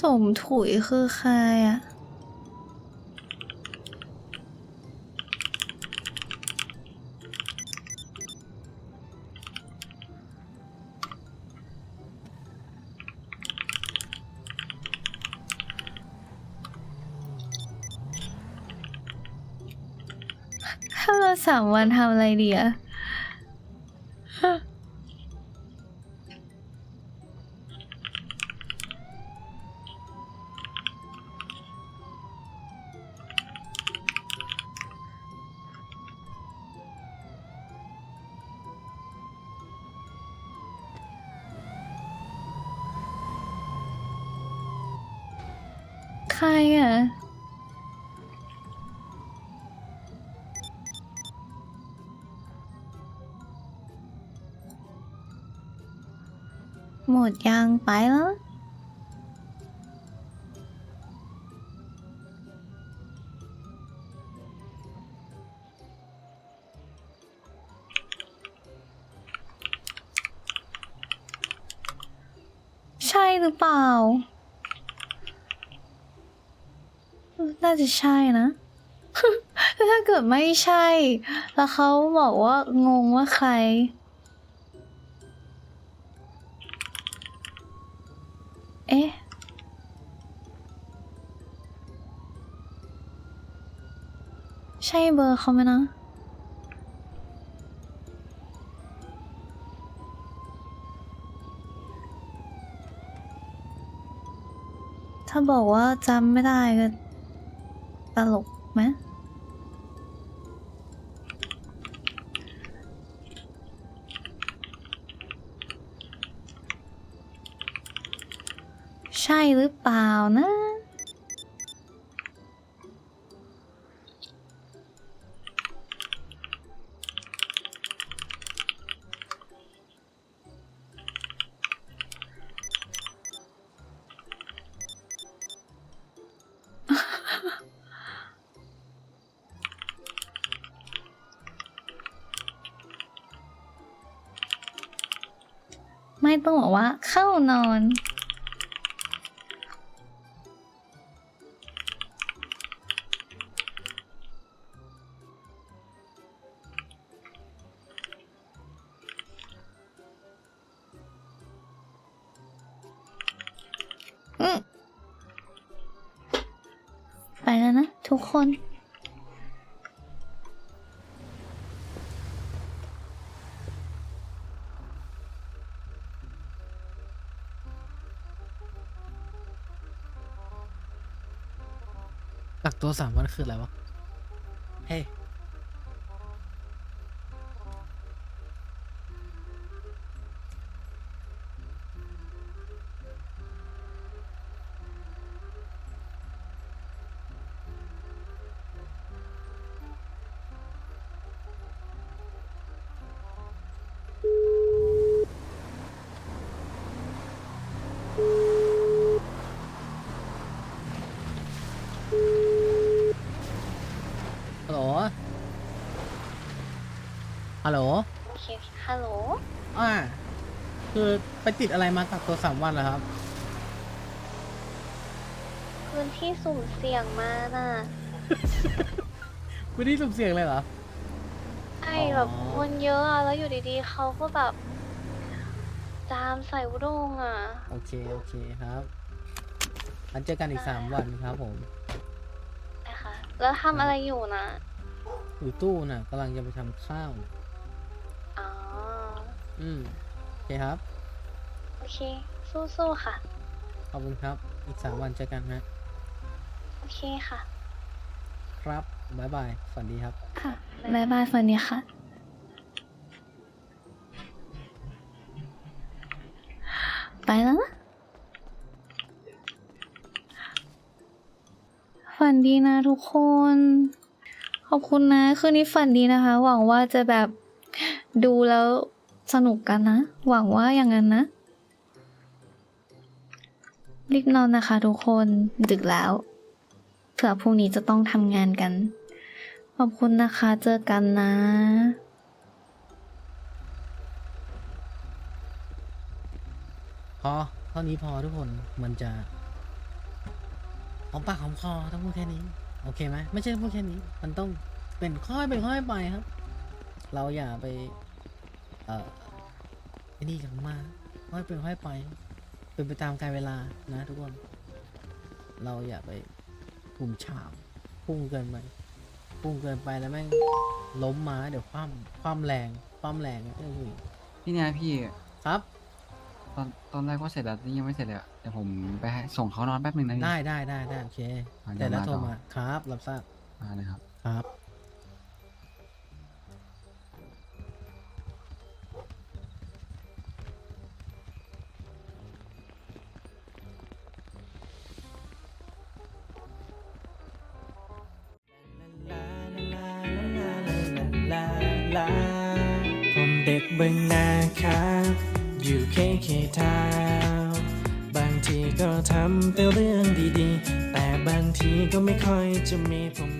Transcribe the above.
สมถุยคือใครอะถ้าเราสามวันทำอะไรดีอะ ใครอะ หมดยางไปแล้วใช่หรือเปล่า น่าจะใช่นะ ถ้าเกิดไม่ใช่ แล้วเขาบอกว่างงว่าใคร เอ๊ะใช่เบอร์เขาไหมนะถ้าบอกว่าจำไม่ได้ก็ ตลกไหมใช่หรือเปล่านะ ไม่ต้องบอกว่า เข้านอน ไปแล้วนะ ทุกคน กักตัวสามวันคืออะไรวะ เฮ้ย ฮัลโหลโอเคฮัลโหลอ่า คือไปติดอะไรมากักตัวสามวันเหรอครับ พื้นที่สุ่มเสี่ยงมาน่ะไม่ได้สุ่มเสี่ยงเลยเหรอ ใช่อ๋อแบบคนเยอะอะแล้วอยู่ดีๆเขาก็แบบ จามใส่อุด้งอะ โอเค โอเคครับอันเจอกันอีกสามวันครับผมนะคะแล้วทำอะไรอยู่นะ อยู่ตู้น่ะกำลังจะไปทำข้าว อ๋อ อืมโอเคครับ โอเค สู้ๆ ค่ะ ขอบคุณครับ อีกสามวันเจอกันนะโอเคค่ะ ครับบ๊ายบาย สวัสดีครับ ค่ะบายบายฝันดีค่ะ ไปแล้วนะฝันดีนะทุกคน ขอบคุณนะ คืนนี้ฝันดีนะคะ หวังว่าจะแบบ ดูแล้วสนุกกันนะ หวังว่าอย่างนั้นนะ รีบนอนนะคะทุกคนดึกแล้ว เผื่อพรุ่งนี้จะต้องทำงานกัน ขอบคุณนะคะเจอกันนะพอเท่านี้พอทุกคนมันจะหอมปากหอมคอต้องพูดแค่นี้ โอเคไหมไม่ใช่พูดแค่นี้ มันต้องเป็นค่อยเป็นค่อยไปครับ เราอย่าไป เอ่อไอ้นี่กันมากค่อยเป็นค่อยไป เป็นไปตามกาลเวลานะทุกคน เราอย่าไปพุ่มฉาบพุ่งเกินไปพุ่งเกินไปแล้วแม่งล้มมาเดี๋ยวคว่ำคว่ำแรงคว่ำแรงเอ้ยพี่เนี่ยพี่ครับตอนตอนแรกว่าเสร็จแล้วนี่ยังไม่เสร็จเลยอะเดี๋ยวผมไปให้ส่งเขานอนแป๊บหนึ่งนะพี่ ได้ได้ได้ได้โอเค อะแต่แล้วเดี๋โทยวรมาต่อ มาครับรับทราบ มาเลยครับ ครับ กเบึงนาครับ อยู่เคเคทาบางทีก็ทำแต่เรื่องดีๆ แต่บางทีก็ไม่ค่อยจะมีผม